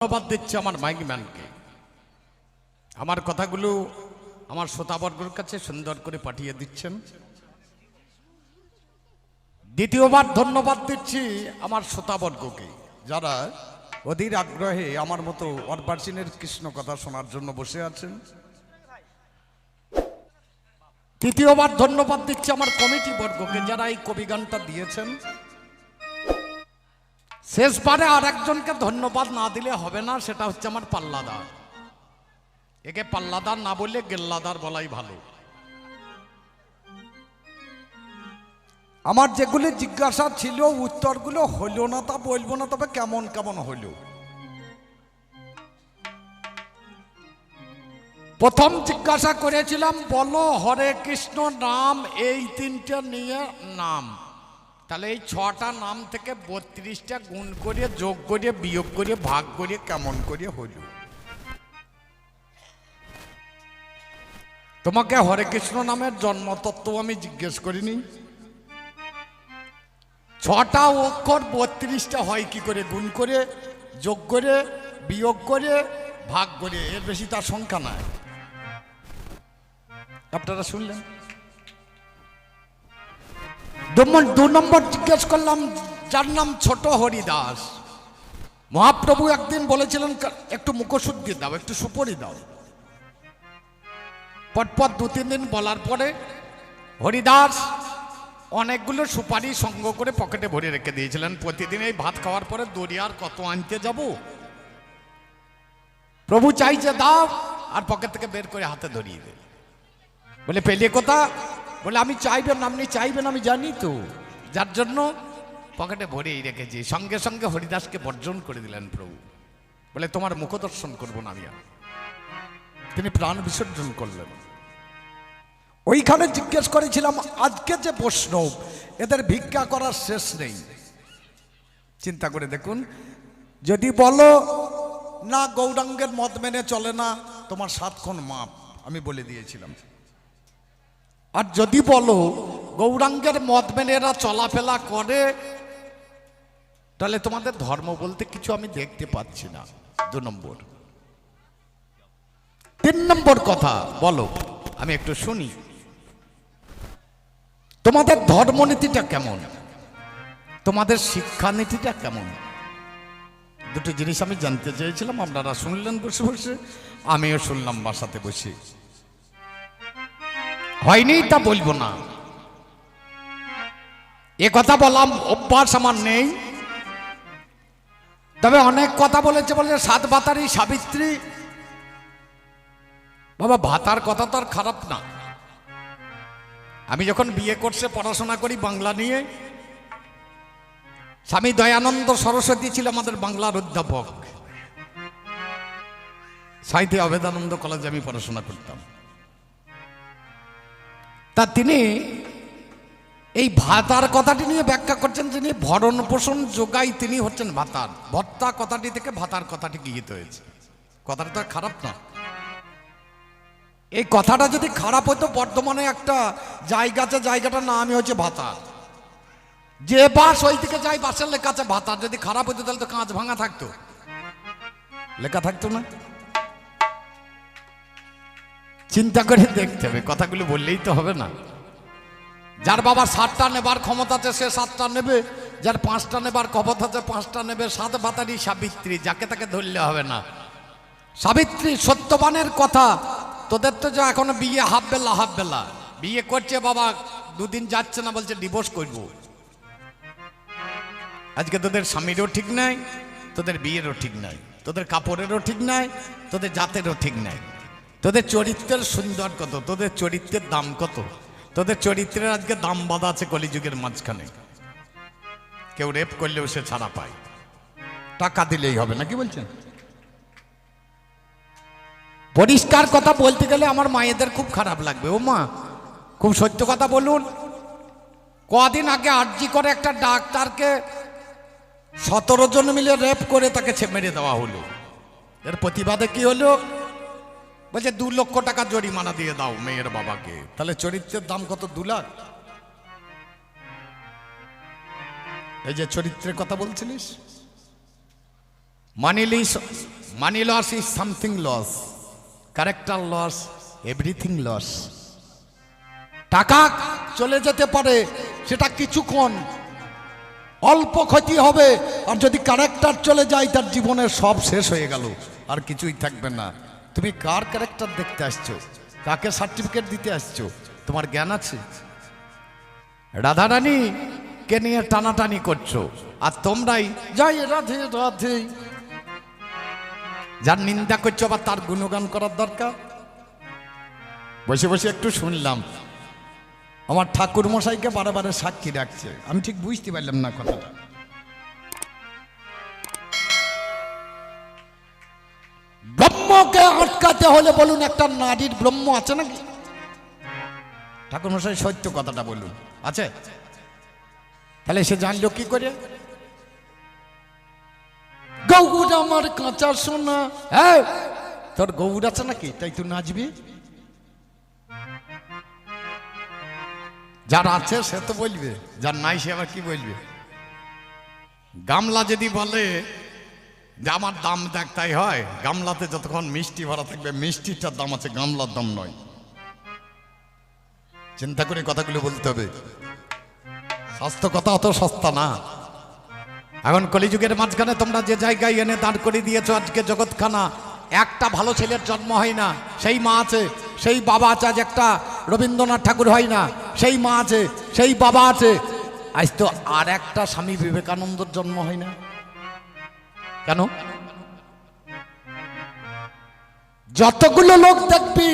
ধন্যবাদ দিচ্ছি আমার মাইক ম্যানকে। আমার কথাগুলো আমার শ্রোতাবর্গর কাছে সুন্দর করে পাঠিয়ে দিচ্ছেন। দ্বিতীয়বার ধন্যবাদ দিচ্ছি আমার শ্রোতাবর্গকে, যারা অধীর আগ্রহে আমার মতো অর্বাসিনের কৃষ্ণ কথা শোনার জন্য বসে আছেন। তৃতীয়বার ধন্যবাদ দিচ্ছি আমার কমিটি বর্গকে, যারা এই কবিগানটা দিয়েছেন। শেষবারে আর একজনকে ধন্যবাদ না দিলে হবে না, সেটা হচ্ছে আমার পাল্লাদার। একে পাল্লাদার না বললে গেল্লাদার বলাই ভালো। আমার যেগুলি জিজ্ঞাসা ছিল, উত্তরগুলো হইল না তা বলব না, তবে কেমন কেমন হইল। প্রথম জিজ্ঞাসা করেছিলাম, বলো হরে কৃষ্ণ নাম, এই তিনটে নিয়ে নাম। তাহলে এই ছটা নাম থেকে বত্রিশটা গুণ করে যোগ করে বিয়োগ করে ভাগ করে কেমন করে হইল তোমাকে হরে কৃষ্ণ নামের জন্মতত্ত্ব আমি জিজ্ঞেস করিনি। ছটা অক্ষর বত্রিশটা হয় কি করে? গুণ করে, যোগ করে, বিয়োগ করে, ভাগ করে, এর বেশি তার সংখ্যা নাই। আপনারা শুনলেন? দু- নম্বর জিজ্ঞেস করলাম, যার নাম ছোট হরিদাস। মহাপ্রভু একদিন বলেছিলেন একটু মুখশুদ্ধি দাও, একটু সুপরি দাও। পটপট দু, তিন দিন বলার পরে হরিদাস অনেকগুলো সুপারি সঙ্গ করে পকেটে ভরে রেখে দিয়েছিলেন। প্রতিদিন এই ভাত খাওয়ার পরে দরিয়ার কত আনতে যাব? প্রভু চাইছে দাও, আর পকেট থেকে বের করে হাতে ধরিয়ে দে। বলে, পেলে কোথা? বলে, আমি চাইবেন আপনি চাইবেন, আমি জানি তো। যার জন্য পকেটে ভরেই রেখেছি। সঙ্গে সঙ্গে হরিদাসকে বর্জন করে দিলেন প্রভু। বলে, তোমার মুখ দর্শন করব না আমি তিনি প্রাণ বিসর্জন করলেন। ওইখানে জিজ্ঞেস করেছিলাম, আজকে যে বৈষ্ণব, এদের ভিক্ষা করার শেষ নেই। চিন্তা করে দেখুন, যদি বলো, না গৌরাঙ্গের মত মেনে চলে না, তোমার সাতক্ষণ মাপ, আমি বলে দিয়েছিলাম। আর যদি বলো, গৌরাঙ্গের মত মেনে এরা চলাফেরা করে, তাহলে তোমাদের ধর্ম বলতে কিছু আমি দেখতে পাচ্ছি না। দু নম্বর। তিন নম্বর কথা, বলো, আমি একটু শুনি। তোমাদের ধর্মনীতিটা কেমন? তোমাদের শিক্ষানীতিটা কেমন? দুটো জিনিস আমি জানতে চেয়েছিলাম, আপনারা শুনলেন বসে বসে, আমিও শুনলাম বাসাতে বসে। হয়নি তা বলব না। এ কথা বললাম, অভ্যাস আমার নেই। তবে অনেক কথা বলেছে বলে সাত ভাতারি সাবিত্রী। বাবা, ভাতার কথা তো আর খারাপ না। আমি যখন বিয়ে করছে, পড়াশোনা করি বাংলা নিয়ে। স্বামী দয়ানন্দ সরস্বতী ছিল আমাদের বাংলার অধ্যাপক। সাহিত্য অবেদানন্দ কলেজে আমি পড়াশোনা করতাম। তা তিনি এই ভাতার কথাটি নিয়ে ব্যাখ্যা করছেন তিনি ভরণ পোষণ যোগাই তিনি হচ্ছেন ভাতার। ভত্তা কথাটি থেকে ভাতার কথাটি গৃহীত হয়েছে। কথাটা তো খারাপ না। এই কথাটা যদি খারাপ হতো বর্ধমানে একটা জায়গা আছে, জায়গাটার নামই হচ্ছে ভাতা যে বাস ওই দিকে যাই বাসের লেখা আছে ভাতা যদি খারাপ হতো, তাহলে তো কাঁচ ভাঙা থাকতো। লেখা থাকতো না? চিন্তা করে দেখতে হবে, কথাগুলো বললেই তো হবে না। যার বাবা সাতটা নেবার ক্ষমতা আছে, সে সাতটা নেবে। যার পাঁচটা নেবার ক্ষমতা আছে, পাঁচটা নেবে। সাত বাতারি সাবিত্রী, যাকে তাকে ধরলে হবে না। সাবিত্রী, সত্যবানের কথা। তোদের তো যে এখনও বিয়ে হাফ বেলা হাফ বেলা বিয়ে করছে বাবা, দুদিন যাচ্ছে না, বলছে ডিভোর্স করব। আজকে তোদের স্বামীরও ঠিক নাই, তোদের বিয়েরও ঠিক নাই, তোদের কাপড়েরও ঠিক নাই, তোদের জাতেরও ঠিক নাই। তোদের চরিত্রের সুন্দর কত? তোদের চরিত্রের দাম কত? তোদের চরিত্রের আজকে দাম বাঁধা আছে কলিযুগের মাঝখানে। কেউ রেপ করলেও সে ছাড়া পায়। টাকা দিলেই হবে না কি বলছেন? পরিষ্কার কথা বলতে গেলে আমার মায়েদের খুব খারাপ লাগবে। ও মা খুব সত্য কথা বলুন। কদিন আগে আর্জি করে একটা ডাক্তারকে সতেরো জন মিলে রেপ করে তাকে মেরে দেওয়া হলো। এর প্রতিবাদে কি হলো? বলছে, দু লক্ষ টাকা জরিমানা দিয়ে দাও মেয়ের বাবাকে। তাহলে চরিত্রের দাম কত? দু লাখ। এই যে চরিত্রের কথা বলছিলিস? Money lease money loss is something loss character loss everything loss টাকা চলে যেতে পারে, সেটা কিছুক্ষণ। অল্প ক্ষতি হবে, আর যদি ক্যারেক্টার চলে যায়, তার জীবনের সব শেষ হয়ে গেল, আর কিছুই থাকবে না। তুমি কার ক্যারেক্টার দেখতে আসছো? কাকে সার্টিফিকেট দিতে আসছো? তোমার জ্ঞান আছে? রাধারানী কে নিয়ে টানাটানি করছ? আর তোমরাই, যাই রাধে রাধে। যার নিন্দা করছ আবার তার গুণগান করার দরকার? বসে বসে একটু শুনলাম। আমার ঠাকুর মশাইকে বারে বারে সাক্ষী রাখছে আমি ঠিক বুঝতে পারলাম না কথাটা। আটকাতে হলে বলুন একটা নারীর ব্রহ্ম আছে নাকি? ঠাকুর মশাই সত্য কথাটা বলুন। আছে? তাহলে সে জানলো কি করে? গৌর আমার কাঁচা সোনা। হ্যাঁ তোর গৌর আছে নাকি? তাই তুই নাচবি? যার আছে সে তো বলবে। যার নাই সে আবার কি বলবে? গামলা যদি বলে যে আমার দাম দেখ, তাই হয়। গামলাতে যতক্ষণ মিষ্টি ভরা থাকবে, মিষ্টিটার দাম আছে, গামলার দাম নয়। চিন্তা করে কথাগুলো বলতে হবে। স্বাস্থ্য কথা অত সস্তা না। এখন কলিযুগের মাঝখানে তোমরা যে জায়গায় এনে দাঁড় করে দিয়েছ আজকে জগৎখানা, একটা ভালো ছেলের জন্ম হয় না। সেই মা আছে, সেই বাবা আছে, আজ একটা রবীন্দ্রনাথ ঠাকুর হয় না। সেই মা আছে, সেই বাবা আছে। আজ তো আর একটা স্বামী বিবেকানন্দর জন্ম হয় না। কেন? যতগুলো লোক দেখবি,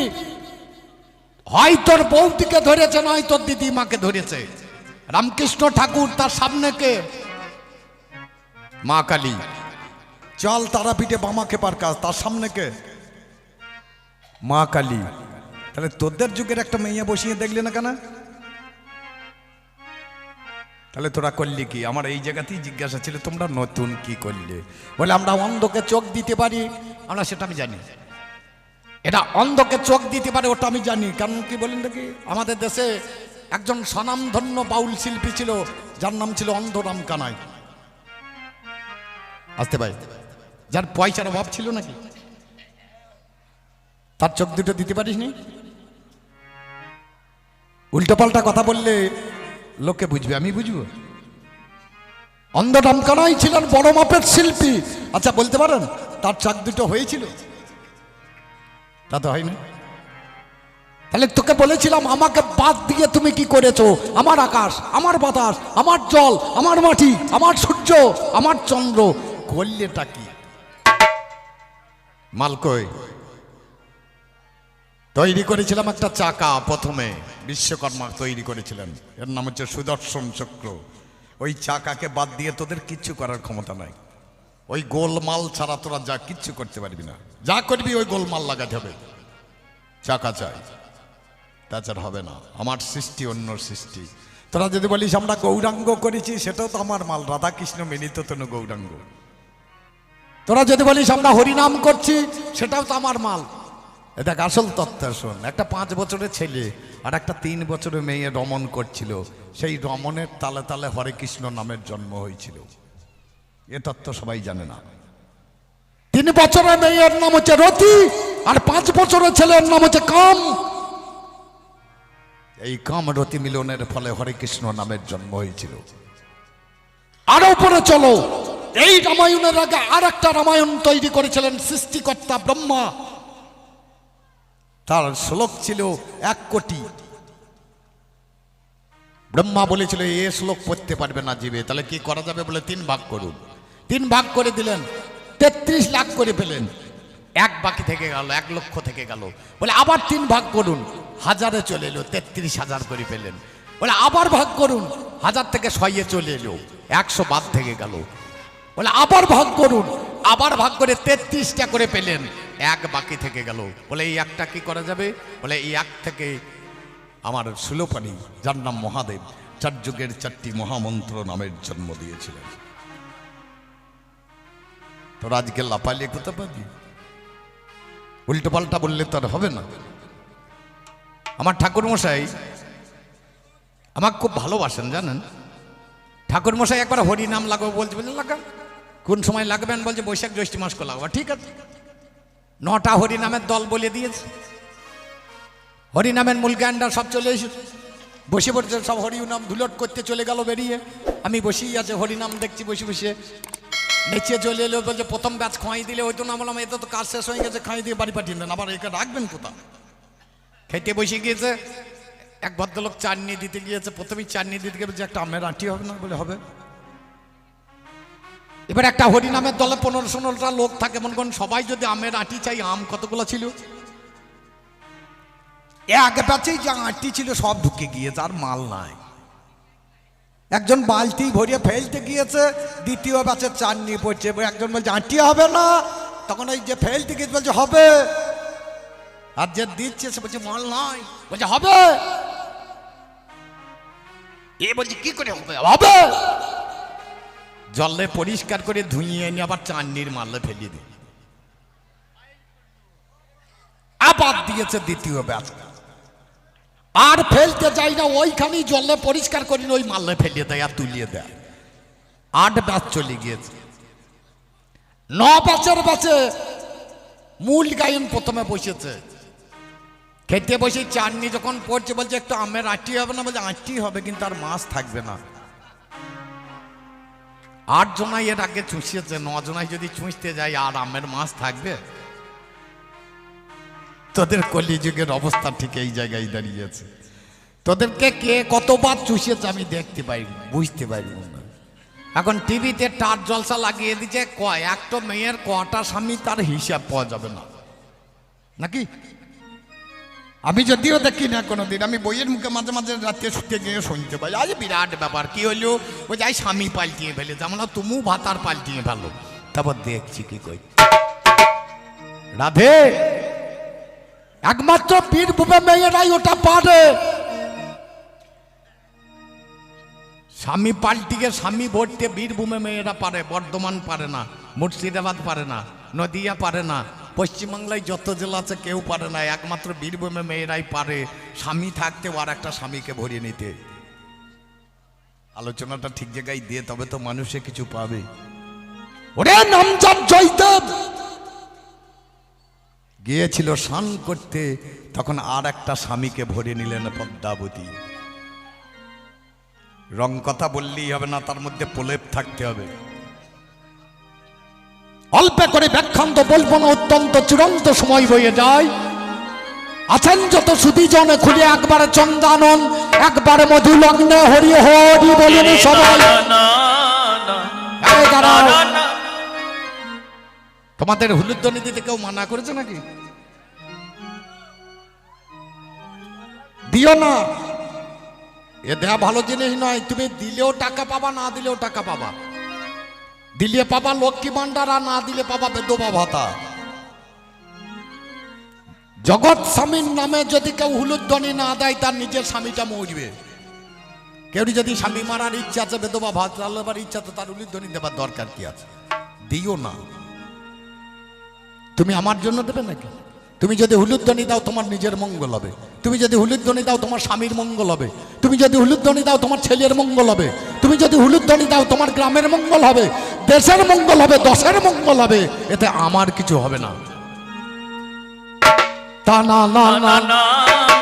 হয় তোর বৌদিকে ধরেছে, নয় তোর দিদিমাকে ধরেছে। রামকৃষ্ণ ঠাকুর তার সামনে কে? মা কালী। চল তারাপীঠে বামাকে পার কাজ, তার সামনে কে? মা কালী। তাহলে তোদের যুগের একটা মেয়ে বসিয়ে দেখলি না কেন? তাহলে তোরা করলি কি? আমার এই জায়গাতেই জিজ্ঞাসা ছিল, তোমরা নতুন কি করলে? বলে, আমরা অন্ধকে চোখ দিতে পারি। আমরা সেটা আমি জানি। এটা অন্ধকে চোখ দিতে পারে, ওটা আমি জানি। কারণ কি বলেন দেখি, আমাদের দেশে একজন স্বনামধন্য বাউল শিল্পী ছিল, যার নাম ছিল অন্ধরাম কানাই। আসতে পাই যার পয়সার অভাব ছিল নাকি? তার চোখ দুটো দিতে পারিস নি উল্টো পাল্টা কথা বললে লোকে বুঝবে, আমি বুঝব। অন্ধরাম কানাই ছিলেন বড় মাপের শিল্পী। আচ্ছা বলতে পারেন, তার চোখ দুটো হয়েছিল? তা তো হয়নি। তাহলে তোকে বলেছিলাম, আমাকে বাদ দিয়ে তুমি কি করেছ? আমার আকাশ, আমার বাতাস, আমার জল, আমার মাটি, আমার সূর্য, আমার চন্দ্র করলেটা কি? মালকই। তৈরি করেছিলাম একটা চাকা প্রথমে। বিশ্বকর্মা তৈরি করেছিলেন। এর নাম হচ্ছে সুদর্শন চক্র। ওই চাকাকে বাদ দিয়ে তোদের কিচ্ছু করার ক্ষমতা নাই। ওই গোলমাল ছাড়া তোরা যা কিচ্ছু করতে পারবি না। যা করবি ওই গোলমাল লাগাতে হবে। চাকা চাই। তাছাড়া হবে না। আমার সৃষ্টি অন্য সৃষ্টি। তোরা যদি বলিস, আমরা গৌরাঙ্গ করেছি, সেটাও তো আমার মাল। রাধাকৃষ্ণ মিলিত তনু গৌরাঙ্গ। তোরা যদি বলিস, আমরা হরিনাম করছি, সেটাও তো আমার মাল। এ দেখ, আসল তত্ত্ব শোন। একটা পাঁচ বছরের ছেলে আর একটা তিন বছরের মেয়ে রমণ করছিল। সেই রমণের তালে তালে হরে কৃষ্ণ নামের জন্ম হয়েছিল। এ তত্ত্ব সবাই জানে না। তিন বছরের মেয়ের নাম হচ্ছে রতি আর পাঁচ বছরের ছেলের নাম হচ্ছে কাম। এই কাম রতি মিলনের ফলে হরে কৃষ্ণ নামের জন্ম হয়েছিল। আরও উপরে চলো। এই রামায়ণের আগে আর একটা রামায়ণ তৈরি করেছিলেন সৃষ্টিকর্তা ব্রহ্মা। তার শ্লোক ছিল এক কোটি। ব্রহ্মা বলেছিল, এ শ্লোক পড়তে পারবে না জীবে, তাহলে কি করা যাবে বলে তিন ভাগ করুন। তিন ভাগ করে দিলেন, তেত্রিশ লাখ করে পেলেন। এক বাকি থেকে গেল, এক লক্ষ থেকে গেল। বলে, আবার তিন ভাগ করুন। হাজারে চলে এলো, তেত্রিশ হাজার করে পেলেন। বলে, আবার ভাগ করুন। হাজার থেকে ছয়ে চলে এলো, একশো বাদ থেকে গেল। বলে, আবার ভাগ করুন। আবার ভাগ করে তেত্রিশটা করে পেলেন। এক বাকি থেকে গেল। বলে, এই একটা কি করা যাবে? বলে, এই এক থেকে আমার সুলোপানি যার নাম মহাদেব, চার যুগের চারটি মহামন্ত্র নামের জন্ম দিয়েছিলেন। তোরা আজকে লাপালিয়ে কোথাও পাবি? উল্টো পাল্টা বললে তো আর হবে না। আমার ঠাকুর মশাই আমাকে খুব ভালোবাসেন, জানেন? ঠাকুর মশাই একবার হরি নাম লাগাবো বলছে বলে লাগা কোন সময় লাগবেন? বলছে, বৈশাখ জ্যৈষ্ঠ মাস করে লাগবে ঠিক আছে। নটা হরিনামের দল বলে দিয়েছে। হরিনামের মূল গানটা সব চলে এসেছে বসে পড়ছে, সব হরিনাম ধুলট করতে চলে গেল বেরিয়ে। আমি বসেই আছে, হরিনাম দেখছি বসে বসে। নেচে চলে এলো, বলছে, প্রথম ব্যাচ খাই দিলে ওই না। বললাম, এত তো কাজ শেষ হয়ে গেছে, খাই দিয়ে বাড়ি পাঠিয়ে দেন। আবার একে রাখবেন কোথাও খেতে বসে গিয়েছে, এক ভদ্রলোক চাটনি দিতে গিয়েছে। প্রথমেই চাটনি দিতে গিয়ে বলছে, একটা আমের আঁটি হবে না? বলে, হবে। এবার একটা হরিনামের দলে পনেরো ষোলোটা লোক থাকে, মনে করেন সবাই যদি আমের আঁটি চাই, আম কতগুলো ছিল? এক ব্যাচেই যে আঁটি ছিল সব ঢুকে গিয়েছে, আর মাল নাই। একজন বালতি ভরিয়ে ফেলতে গিয়েছে, দ্বিতীয় ব্যাচের চাননি পড়ছে একজন বলছে, আঁটি হবে না? তখন ওই যে ফেলতে গিয়েছে, বলছে, হবে। আর যে দিচ্ছে, সে বলছে, মাল নাই। বলছে, হবে। এ বলছে, কি করে হবে? হবে। জলে পরিষ্কার করে ধুইয়ে নিয়ে আবার চান্নির মালে ফেলিয়ে দিই। আবার দিয়েছে দ্বিতীয় ব্যাচ। আর ফেলতে যাই না, ওইখানেই জলে পরিষ্কার করি ওই মালে ফেলিয়ে দেয় আর তুলিয়ে দেয়। আট ব্যাচ চলে গিয়েছে। ন ব্যাচের ব্যাচে মূল গায়ন প্রথমে বসেছে। খেতে বসে চাটনি যখন পড়ছে, বলছে একটু আমের আটি হবে না? বলছে, আটি হবে কিন্তু আর মাছ থাকবে না। আট জনাই এর আগে চুষিয়েছে, ন জনাই যদি চুষতে যায়, আর আমের মাছ থাকবে? তোদের কলিযুগের অবস্থা ঠিক এই জায়গায় দাঁড়িয়েছে। তোদেরকে কে কতবার চুষিয়েছে আমি দেখতে পারি বুঝতে পারি না এখন টিভিতে টার জলসা লাগিয়ে দিচ্ছে কয়, একটা মেয়ের কটা স্বামী তার হিসাব পাওয়া যাবে না। নাকি? আমি যদিও দেখি না কোনো দিন আমি বইয়ের মুখে মাঝে মাঝে রাত্রে শুতে গিয়ে শুনতে পাই। আজ বিরাট ব্যাপার, কি হলো ও যাই স্বামী পাল্টিয়ে ফেলে যেমন তুমু ভাতার পাল্টিয়ে ফেলো তারপর দেখছি কি কই। রাধে, একমাত্র বীরভূমে মেয়েরাই ওটা পারে। স্বামী পাল্টিকে স্বামী ভরতে বীরভূমে মেয়েরা পারে, বর্ধমান পারে না, মুর্শিদাবাদ পারে না, নদিয়া পারে না পশ্চিমবাংলায় যত জেলা আছে, কেউ পারে না। একমাত্র বীরভূমে মেয়েরাই পারে স্বামী থাকতে আর একটা স্বামীকে ভরিয়ে নিতে। আলোচনাটা ঠিক জায়গায় দিয়ে তবে তো মানুষে কিছু পাবে। ওরে নামজাপ জয়দেব! গিয়েছিল স্নান করতে, তখন আর একটা স্বামীকে ভরে নিলেন পদ্মাবতী। রং কথা বললেই হবে না, তার মধ্যে প্রলেপ থাকতে হবে। অল্প করে ব্যাখ্যান্ত বলব না, অত্যন্ত চূড়ান্ত সময় বয়ে যায়। আছেন যত সুদীজনে, খুলে একবারে চন্দানন, একবারে মধু লগ্নে হরি হরি বলিনি সবাই। তোমাদের হুলুধ্বনি দিতে কেউ মানা করেছে নাকি? দিও না। এ দেয়া ভালো জিনিস নয়, তুমি দিলেও টাকা পাবা, না দিলেও টাকা পাবা। দিলে পাবা লক্ষ্মী ভান্ডার আর না দিলে পাবা বেদবা ভাতা। জগৎ স্বামীর নামে যদি কেউ হুলুধ্বনি না দেয়, তার নিজের স্বামীটা মরবে। কেউ যদি স্বামী মারার ইচ্ছা আছে বেদবা ভাত রান্নাবার ইচ্ছা তো তার উলুধ্বনি দেবার দরকার কি আছে? দিও না। তুমি আমার জন্য দেবে নাকি? তুমি যদি হুলুধ্বনি দাও, তোমার নিজের মঙ্গল হবে। তুমি যদি হুলুধ্বনি দাও, তোমার স্বামীর মঙ্গল হবে। তুমি যদি হুলুধ্বনি দাও, তোমার ছেলের মঙ্গল হবে। তুমি যদি হুলুধ্বনি দাও, তোমার গ্রামের মঙ্গল হবে। দেশের মঙ্গল হবে, দশের মঙ্গল হবে, এতে আমার কিছু হবে না। তা না না না তা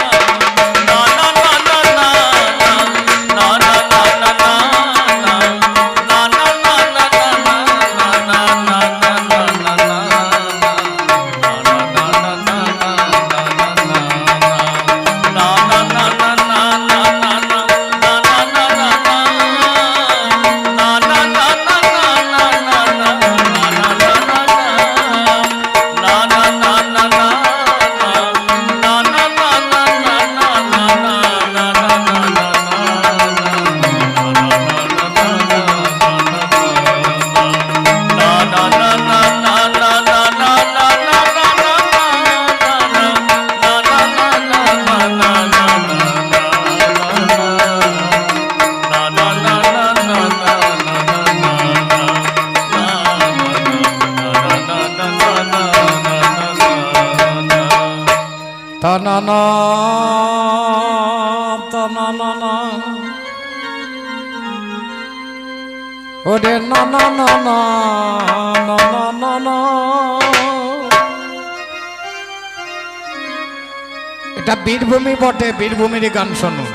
বীরভূমি বটে বীরভূমির গান শুনুন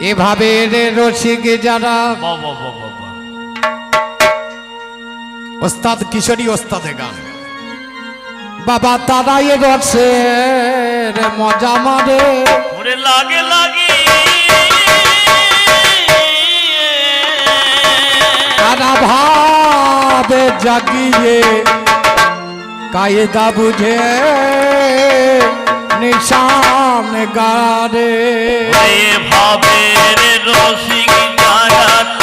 এভাবে রে রসিক যারা ওস্তাদ কিশোরী ওস্তাদে গান। বাবা তারাই রসের মজা মারে। লাগে লাগে। তারা ভাবে জাগিয়ে কায়দা বুঝে নিশান গারে ভবের রসিক জাগাত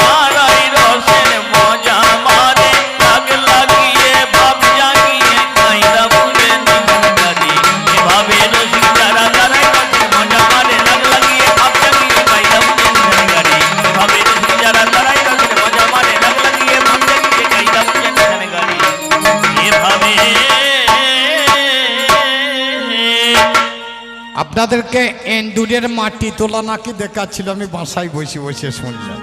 আপনাদেরকে এন্দুরের মাটি তোলা নাকি দেখাচ্ছিল, আমি বাসায় বসে বসে শুনলাম।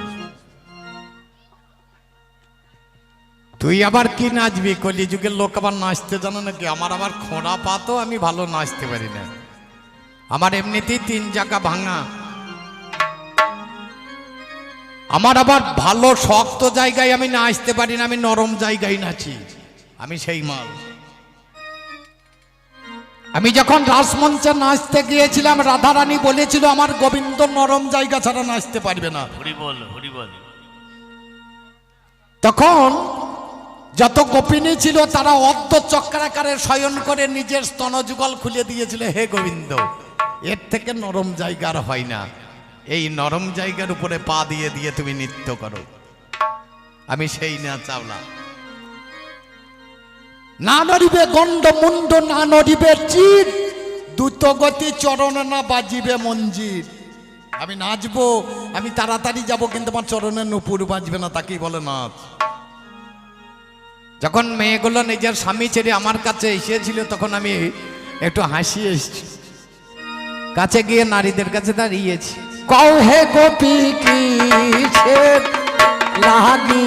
তুই আবার কি নাচবি? কলি যুগের লোক আবার নাচতে জানো নাকি? আমার আবার খোঁড়া পা তো আমি ভালো নাচতে পারি না। আমার এমনিতেই তিন জায়গা ভাঙা। আমার আবার ভালো শক্ত জায়গায় আমি নাচতে পারি না, আমি নরম জায়গায় নাচি। আমি সেই মাল। আমি যখন রাসমঞ্চে নাচতে গিয়েছিলাম রাধারানী বলেছিল আমার গোবিন্দ নরম জায়গা ছাড়া নাচতে পারবে না। তখন যত গোপিনী ছিল তারা অর্ধ চক্রাকারে শয়ন করে নিজের স্তনযুগল খুলে দিয়েছিল হে গোবিন্দ এর থেকে নরম জায়গার হয় না। এই নরম জায়গার উপরে পা দিয়ে দিয়ে তুমি নৃত্য করো। আমি সেই না চাওলা না নড়িবে গণ্ড মুন্ড, না নড়িবে চির। দ্রুত গতি চরণে না বাজিবে মঞ্জির। আমি নাচবো, আমি তাড়াতাড়ি যাব, কিন্তু আমার চরণে নুপুর বাজবে না, তাকেই বলে নাচ। যখন মেয়েগুলো নিজের স্বামী ছেড়ে আমার কাছে এসেছিল, তখন আমি একটু হাসি এসেছি। কাছে গিয়ে নারীদের কাছে দাঁড়িয়েছি। কও হে গোপী কিসের লাগি?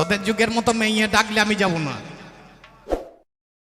তোদের যুগের মতো মেয়ে ডাকলে আমি যাব না।